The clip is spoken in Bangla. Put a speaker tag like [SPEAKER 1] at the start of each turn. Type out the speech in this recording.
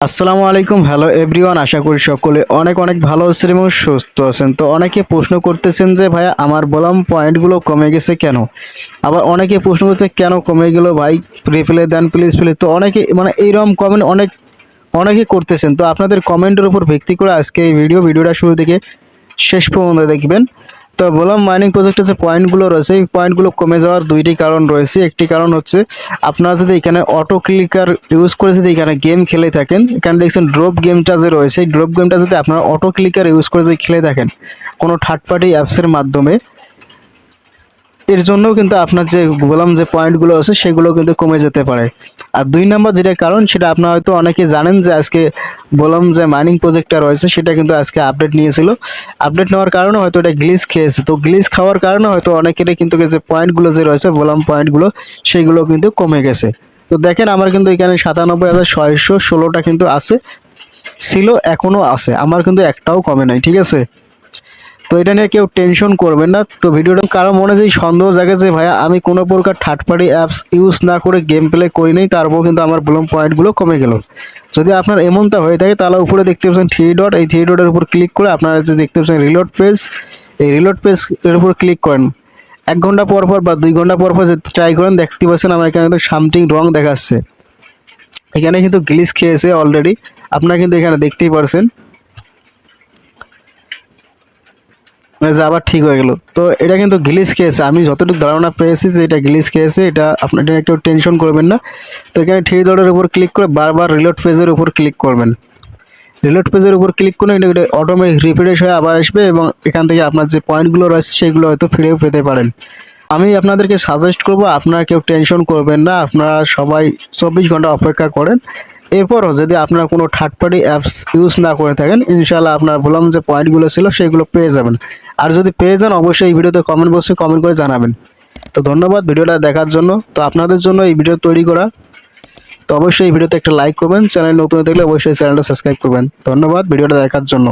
[SPEAKER 1] আসসালামু আলাইকুম। হ্যালো এভরিওয়ান আশা করি সকলে অনেক অনেক ভালো আছেন এবং সুস্থ আছেন। তো অনেকে প্রশ্ন করতেছেন যে, ভাইয়া, আমার বললাম পয়েন্টগুলো কমে গেছে কেন? আবার অনেকে প্রশ্ন করছে, কেন কমে গেল ভাই? রিপ্লে দেন প্লিজ প্লিজ তো অনেকে মানে এইরকম কমেন্ট অনেক, অনেকে করতেছেন। তো আপনাদের কমেন্টের উপর ভিত্তি করে আজকে এই ভিডিও ভিডিওটা শুরু থেকে শেষ পর্যন্ত দেখবেন। তো বললাম মাইনিং প্রজেক্টে যে পয়েন্টগুলো রয়েছে, এই পয়েন্টগুলো কমে যাওয়ার দুইটি কারণ রয়েছে। একটি কারণ হচ্ছে, আপনারা যদি এখানে অটো ক্লিকার ইউজ করে যদি এখানে গেম খেলে থাকেন, এখানে দেখছেন ড্রপ গেমটা যে রয়েছে, এই ড্রপ গেমটা যদি আপনারা অটো ক্লিকার ইউজ করে যদি খেলে থাকেন, কোনো থার্ড পার্টি অ্যাপসের মাধ্যমে এর জন্যও কিন্তু আপনার যে বললাম যে পয়েন্টগুলো আছে, সেগুলো কিন্তু কমে যেতে পারে। আর দুই নাম্বার যেটা কারণ, সেটা আপনারা হয়তো অনেকে জানেন যে আজকে বললাম যে মাইনিং প্রজেক্টটা রয়েছে, সেটা কিন্তু আজকে আপডেট নিয়েছিল। আপডেট নেওয়ার কারণে হয়তো এটা গ্লিস খেয়েছে। তো গ্লিচ খাওয়ার কারণে হয়তো অনেকেরই কিন্তু যে পয়েন্টগুলো যে রয়েছে বললাম পয়েন্টগুলো, সেগুলো কিন্তু কমে গেছে। তো দেখেন, আমার কিন্তু এখানে সাতানব্বই হাজার ছয়শো ষোলোটা কিন্তু আছে। ছিল, এখনও আছে। আমার কিন্তু একটাও কমে নাই, ঠিক আছে? তো এটা নিয়ে কেউ টেনশন করবেন না। তো ভিডিওটা কারও মনে যে সন্দেহ জাগে যে ভাইয়া আমি কোনো প্রকার থার্ড পার্টি অ্যাপস ইউজ না করে গেম প্লে করি নাই তারপর কিন্তু আমার ব্লম পয়েন্টগুলো কমে গেল। যদি আপনার এমনটা হয়ে থাকে, তাহলে উপরে দেখতে পাচ্ছেন থ্রি ডট এই থ্রি ডটের উপর ক্লিক করে আপনারা যে দেখতে পাচ্ছেন রিলোড পেজ এই রিলোড পেজ এর উপর ক্লিক করেন। এক ঘণ্টা পর পর বা দুই ঘণ্টা পর পর যে ট্রাই করেন, দেখতে পাচ্ছেন আমার এখানে কিন্তু সামথিং রং দেখাচ্ছে। এখানে কিন্তু গ্লিচ খেয়েছে অলরেডি আপনারা কিন্তু এখানে দেখতেই পারছেন মানে যে আবার ঠিক হয়ে গেল। তো এটা কিন্তু গ্লিচ খেয়েছে আমি যতটুকু ধারণা পেয়েছি যে এটা গ্লিচ খেয়েছে এটা আপনার এটা একটু টেনশন করবেন না। তো এখানে থ্রি ডটের উপর ক্লিক করে বারবার রিলোড পেজের উপর ক্লিক করবেন। রিলোড পেজের উপর ক্লিক করে এটা অটোমেটিক রিফ্রেশ হয়ে আবার আসবে এবং এখান থেকে আপনার যে পয়েন্টগুলো রয়েছে সেগুলো হয়তো ফিরেও পেতে পারেন। আমি আপনাদেরকে সাজেস্ট করব, আপনারা কেউ টেনশন করবেন না, আপনারা সবাই চব্বিশ ঘণ্টা অপেক্ষা করেন। এরপরও যদি আপনারা কোনো থার্ড পার্টি অ্যাপস ইউজ না করে থাকেন ইনশাল্লাহ আপনার বললাম যে পয়েন্টগুলো ছিল সেগুলো পেয়ে যাবেন। আর যদি পেয়ে যান, অবশ্যই এই ভিডিওতে কমেন্ট বক্সে কমেন্ট করে জানাবেন। তো ধন্যবাদ ভিডিওটা দেখার জন্য। তো আপনাদের জন্য এই ভিডিও তৈরি করা। তো অবশ্যই এই ভিডিওতে একটা লাইক করবেন। চ্যানেল নতুন দেখলে অবশ্যই চ্যানেলটা সাবস্ক্রাইব করবেন। ধন্যবাদ ভিডিওটা দেখার জন্য।